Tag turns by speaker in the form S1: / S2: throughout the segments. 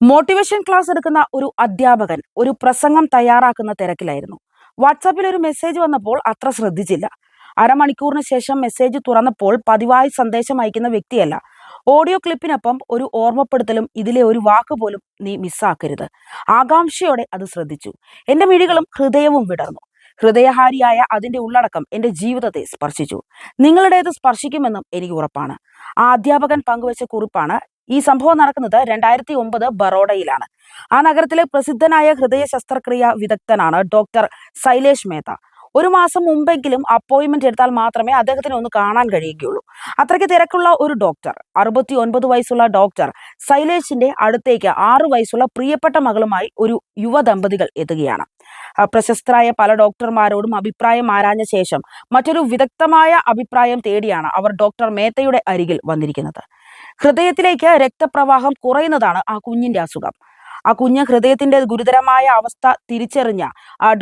S1: Motivation class എടുക്കുന്ന ഒരു അധ്യാപകൻ ഒരു പ്രസംഗം തയ്യാറാക്കുന്ന തിരക്കിലായിരുന്നു. വാട്സാപ്പിൽ ഒരു മെസ്സേജ് വന്നപ്പോൾ അത്ര ശ്രദ്ധിച്ചില്ല. അരമണിക്കൂറിന് ശേഷം മെസ്സേജ് തുറന്നപ്പോൾ പതിവായി സന്ദേശം അയക്കുന്ന വ്യക്തിയല്ല. ഓഡിയോ ക്ലിപ്പിനൊപ്പം ഒരു ഓർമ്മപ്പെടുത്തലും ഇതിലെ ഒരു വാക്ക് പോലും നീ മിസ്സാക്കരുത് ആകാംക്ഷയോടെ അത് ശ്രദ്ധിച്ചു. എന്റെ മിഴികളും ഹൃദയവും വിടർന്നു. ഹൃദയഹാരിയായ അതിന്റെ ഉള്ളടക്കം എന്റെ ജീവിതത്തെ സ്പർശിച്ചു. നിങ്ങളുടേത് സ്പർശിക്കുമെന്നും എനിക്ക് ഉറപ്പാണ്. ആ അധ്യാപകൻ പങ്കുവച്ച കുറിപ്പാണ് ഈ സംഭവം നടക്കുന്നത് രണ്ടായിരത്തി ഒമ്പത് ബറോഡയിലാണ്. ആ നഗരത്തിലെ പ്രസിദ്ധനായ ഹൃദയ ശസ്ത്രക്രിയ വിദഗ്ധനാണ് ഡോക്ടർ സൈലേഷ് മേത്ത. ഒരു മാസം മുമ്പെങ്കിലും അപ്പോയിൻമെന്റ് എടുത്താൽ മാത്രമേ അദ്ദേഹത്തിന് ഒന്ന് കാണാൻ കഴിയുകയുള്ളൂ. അത്രയ്ക്ക് തിരക്കുള്ള ഒരു ഡോക്ടർ അറുപത്തി ഒൻപത് വയസ്സുള്ള ഡോക്ടർ സൈലേഷിന്റെ അടുത്തേക്ക് ആറു വയസ്സുള്ള പ്രിയപ്പെട്ട മകളുമായി ഒരു യുവ ദമ്പതികൾ എത്തുകയാണ് പ്രശസ്തരായ പല ഡോക്ടർമാരോടും അഭിപ്രായം ആരാഞ്ഞ ശേഷം മറ്റൊരു വിദഗ്ധമായ അഭിപ്രായം തേടിയാണ് അവർ ഡോക്ടർ മേത്തയുടെ അരികിൽ വന്നിരിക്കുന്നത്. ഹൃദയത്തിലേക്ക് രക്തപ്രവാഹം കുറയുന്നതാണ് ആ കുഞ്ഞിന്റെ അസുഖം. ആ കുഞ്ഞ് ഹൃദയത്തിന്റെ ഗുരുതരമായ അവസ്ഥ തിരിച്ചറിഞ്ഞ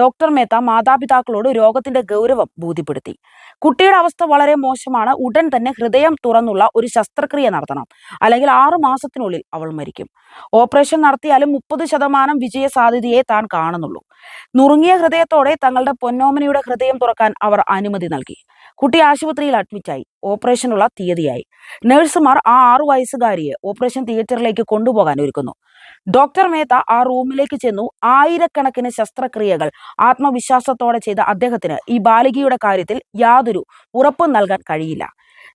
S1: ഡോക്ടർ മേത്ത മാതാപിതാക്കളോട് രോഗത്തിന്റെ ഗൗരവം ബോധ്യപ്പെടുത്തി. കുട്ടിയുടെ അവസ്ഥ വളരെ മോശമാണ്. ഉടൻ തന്നെ ഹൃദയം തുറന്നുള്ള ഒരു ശസ്ത്രക്രിയ നടത്തണം. അല്ലെങ്കിൽ ആറു മാസത്തിനുള്ളിൽ അവൾ മരിക്കും. ഓപ്പറേഷൻ നടത്തിയാലും മുപ്പത് ശതമാനം വിജയ സാധ്യതയെ താൻ കാണുന്നുള്ളൂ. നുറുങ്ങിയ ഹൃദയത്തോടെ തങ്ങളുടെ പൊന്നോമനയുടെ ഹൃദയം തുറക്കാൻ അവർ അനുമതി നൽകി. കുട്ടി ആശുപത്രിയിൽ അഡ്മിറ്റായി ഓപ്പറേഷനുള്ള തീയതിയായി. നഴ്സുമാർ ആ ആറു വയസ്സുകാരിയെ ഓപ്പറേഷൻ തിയേറ്ററിലേക്ക് കൊണ്ടുപോകാൻ ഒരുക്കുന്നു. ഡോക്ടർ മേത്ത ആ റൂമിലേക്ക് ചെന്നു. ആയിരക്കണക്കിന് ശസ്ത്രക്രിയകൾ ആത്മവിശ്വാസത്തോടെ ചെയ്ത അദ്ദേഹത്തിന് ഈ ബാലികയുടെ കാര്യത്തിൽ യാതൊരു ഉറപ്പും നൽകാൻ കഴിയില്ല.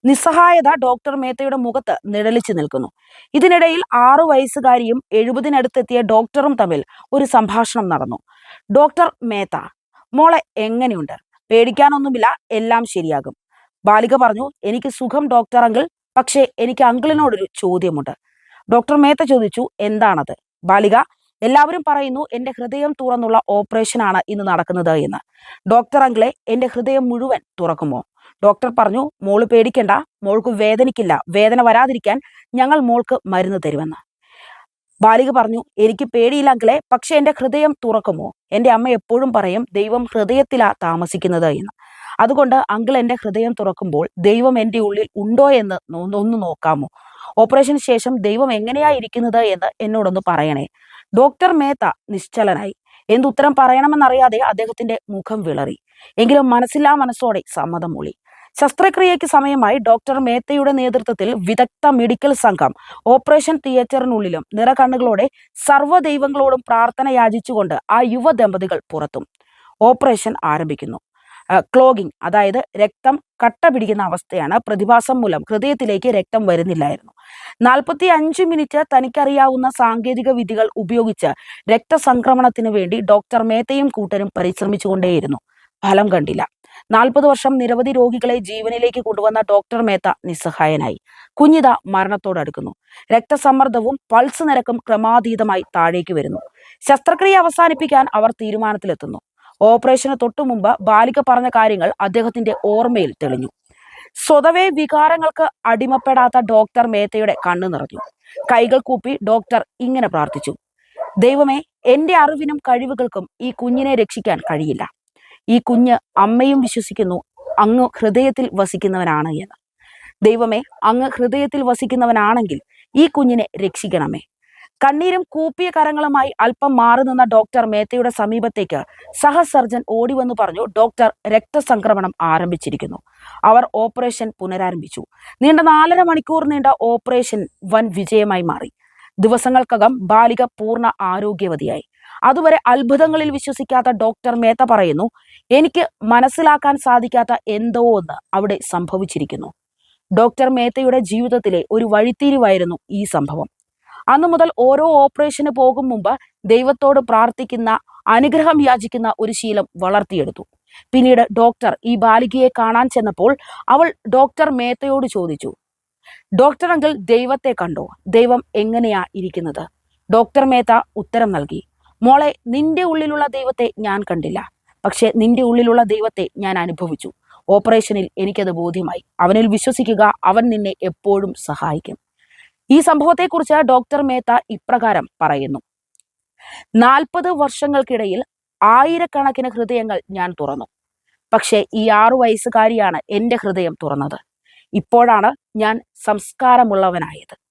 S1: നിസ്സഹായത ഡോക്ടർ മേത്തയുടെ മുഖത്ത് നിഴലിച്ചു നിൽക്കുന്നു. ഇതിനിടയിൽ ആറു വയസ്സുകാരിയും എഴുപതിനടുത്തെത്തിയ ഡോക്ടറും തമ്മിൽ ഒരു സംഭാഷണം നടന്നു. ഡോക്ടർ മേത്ത മോളെ എങ്ങനെയുണ്ട്? പേടിക്കാനൊന്നുമില്ല. എല്ലാം ശരിയാകും. ബാലിക പറഞ്ഞു എനിക്ക് സുഖം ഡോക്ടർ അങ്കിൾ പക്ഷേ എനിക്ക് അങ്കിളിനോടൊരു ചോദ്യമുണ്ട്. ഡോക്ടർ മേത്ത ചോദിച്ചു എന്താണത്? ബാലിക എല്ലാവരും പറയുന്നു എന്റെ ഹൃദയം തുറന്നുള്ള ഓപ്പറേഷനാണ് ഇന്ന് നടക്കുന്നത് എന്ന്. ഡോക്ടർ അങ്കിളെ എന്റെ ഹൃദയം മുഴുവൻ തുറക്കുമോ? ഡോക്ടർ പറഞ്ഞു മോൾ പേടിക്കണ്ട. മോൾക്ക് വേദനിക്കില്ല. വേദന വരാതിരിക്കാൻ ഞങ്ങൾ മോൾക്ക് മരുന്ന് തരുമെന്ന്. ബാലിക പറഞ്ഞു എനിക്ക് പേടിയില്ല അങ്കിളെ പക്ഷെ എന്റെ ഹൃദയം തുറക്കുമോ? എന്റെ അമ്മ എപ്പോഴും പറയും ദൈവം ഹൃദയത്തിലാ താമസിക്കുന്നത് എന്ന്. അതുകൊണ്ട് അങ്കിൾ എന്റെ ഹൃദയം തുറക്കുമ്പോൾ ദൈവം എന്റെ ഉള്ളിൽ ഉണ്ടോ എന്ന് ഒന്ന് നോക്കാമോ? ഓപ്പറേഷന് ശേഷം ദൈവം എങ്ങനെയാ ഇരിക്കുന്നത് എന്ന് എന്നോടൊന്ന് പറയണേ. ഡോക്ടർ മേത്ത നിശ്ചലനായി. എന്തുത്തരം പറയണമെന്നറിയാതെ അദ്ദേഹത്തിന്റെ മുഖം വിളറി. എങ്കിലും മനസ്സില്ലാ മനസ്സോടെ സമ്മതം മൂളി. ശസ്ത്രക്രിയയ്ക്ക് സമയമായി ഡോക്ടർ മേത്തയുടെ നേതൃത്വത്തിൽ വിദഗ്ധ മെഡിക്കൽ സംഘം ഓപ്പറേഷൻ തിയേറ്ററിനുള്ളിലും നിറകണ്ണുകളോടെ സർവ ദൈവങ്ങളോടും പ്രാർത്ഥന യാചിച്ചുകൊണ്ട് ആ യുവ ദമ്പതികൾ പുറത്തും. ഓപ്പറേഷൻ ആരംഭിക്കുന്നു. ക്ലോഗിംഗ് അതായത് രക്തം കട്ട പിടിക്കുന്ന അവസ്ഥയാണ് പ്രതിഭാസം മൂലം ഹൃദയത്തിലേക്ക് രക്തം വരുന്നില്ലായിരുന്നു. നാൽപ്പത്തി അഞ്ച് മിനിറ്റ് തനിക്കറിയാവുന്ന സാങ്കേതിക വിധികൾ ഉപയോഗിച്ച് രക്തസംക്രമണത്തിന് വേണ്ടി ഡോക്ടർ മേത്തയും കൂട്ടരും പരിശ്രമിച്ചുകൊണ്ടേയിരുന്നു. ഫലം കണ്ടില്ല. നാൽപ്പത് വർഷം നിരവധി രോഗികളെ ജീവനിലേക്ക് കൊണ്ടുവന്ന ഡോക്ടർ മേത്ത നിസ്സഹായനായി. കുഞ്ഞിത മരണത്തോടടുക്കുന്നു. രക്തസമ്മർദ്ദവും പൾസ് നിരക്കും ക്രമാതീതമായി താഴേക്ക് വരുന്നു. ശസ്ത്രക്രിയ അവസാനിപ്പിക്കാൻ അവർ തീരുമാനത്തിലെത്തുന്നു. ഓപ്പറേഷന് തൊട്ടു മുമ്പ് ബാലിക പറഞ്ഞ കാര്യങ്ങൾ അദ്ദേഹത്തിന്റെ ഓർമ്മയിൽ തെളിഞ്ഞു. സ്വതവേ വികാരങ്ങൾക്ക് അടിമപ്പെടാത്ത ഡോക്ടർ മേത്തയുടെ കണ്ണു നിറഞ്ഞു. കൈകൾ കൂപ്പി ഡോക്ടർ ഇങ്ങനെ പ്രാർത്ഥിച്ചു. ദൈവമേ എന്റെ അറിവിനും കഴിവുകൾക്കും ഈ കുഞ്ഞിനെ രക്ഷിക്കാൻ കഴിയില്ല. ഈ കുഞ്ഞ് അമ്മയും വിശ്വസിക്കുന്നു. അങ്ങ് ഹൃദയത്തിൽ വസിക്കുന്നവനാണ് എന്ന്. ദൈവമേ അങ്ങ് ഹൃദയത്തിൽ വസിക്കുന്നവനാണെങ്കിൽ ഈ കുഞ്ഞിനെ രക്ഷിക്കണമേ. കണ്ണീരും കൂപ്പിയ കരങ്ങളുമായി അല്പം മാറി നിന്ന ഡോക്ടർ മേത്തയുടെ സമീപത്തേക്ക് സഹസർജൻ ഓടി വന്നു പറഞ്ഞു ഡോക്ടർ രക്തസംക്രമണം ആരംഭിച്ചിരിക്കുന്നു. അവർ ഓപ്പറേഷൻ പുനരാരംഭിച്ചു. നീണ്ട നാലര മണിക്കൂർ നീണ്ട ഓപ്പറേഷൻ വൻ വിജയമായി മാറി. ദിവസങ്ങൾക്കകം ബാലിക പൂർണ ആരോഗ്യവതിയായി. അതുവരെ അത്ഭുതങ്ങളിൽ വിശ്വസിക്കാത്ത ഡോക്ടർ മേത്ത പറയുന്നു എനിക്ക് മനസ്സിലാക്കാൻ സാധിക്കാത്ത എന്തോ ഒന്ന് അവിടെ സംഭവിച്ചിരിക്കുന്നു. ഡോക്ടർ മേത്തയുടെ ജീവിതത്തിലെ ഒരു വഴിത്തിരിവായിരുന്നു ഈ സംഭവം. അന്നു മുതൽ ഓരോ ഓപ്പറേഷന് പോകും മുമ്പ് ദൈവത്തോട് പ്രാർത്ഥിക്കുന്ന അനുഗ്രഹം യാചിക്കുന്ന ഒരു ശീലം വളർത്തിയെടുത്തു. പിന്നീട് ഡോക്ടർ ഈ ബാലികയെ കാണാൻ ചെന്നപ്പോൾ അവൾ ഡോക്ടർ മേത്തയോട് ചോദിച്ചു ഡോക്ടർ അങ്കിൾ ദൈവത്തെ കണ്ടോ? ദൈവം എങ്ങനെയാ ഇരിക്കുന്നത്? ഡോക്ടർ മേത്ത ഉത്തരം നൽകി മോളെ നിന്റെ ഉള്ളിലുള്ള ദൈവത്തെ ഞാൻ കണ്ടില്ല. പക്ഷെ നിന്റെ ഉള്ളിലുള്ള ദൈവത്തെ ഞാൻ അനുഭവിച്ചു. ഓപ്പറേഷനിൽ എനിക്കത് ബോധ്യമായി. അവനിൽ വിശ്വസിക്കുക അവൻ നിന്നെ എപ്പോഴും സഹായിക്കും. ഈ സംഭവത്തെക്കുറിച്ച് ഡോക്ടർ മേത്ത ഇപ്രകാരം പറയുന്നു. നാൽപ്പത് വർഷങ്ങൾക്കിടയിൽ ആയിരക്കണക്കിന് ഹൃദയങ്ങൾ ഞാൻ തുറന്നു. പക്ഷേ ഈ ആറു വയസ്സുകാരിയാണ് എന്റെ ഹൃദയം തുറന്നത്. ഇപ്പോഴാണ് ഞാൻ സംസ്കാരമുള്ളവനായത്.